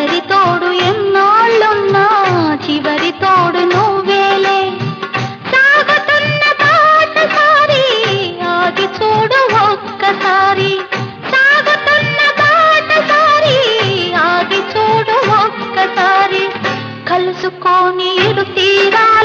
చివరి తోడు ఎన్నాళ్ళున్నా చివరి తోడు నువ్వేలే. సాగుతున్న బాటసారి ఆగి చూడు ఒక్కసారి. సాగుతున్న ఆగి చూడు ఒక్కసారి. కలుసుకొని ఎడు తీరా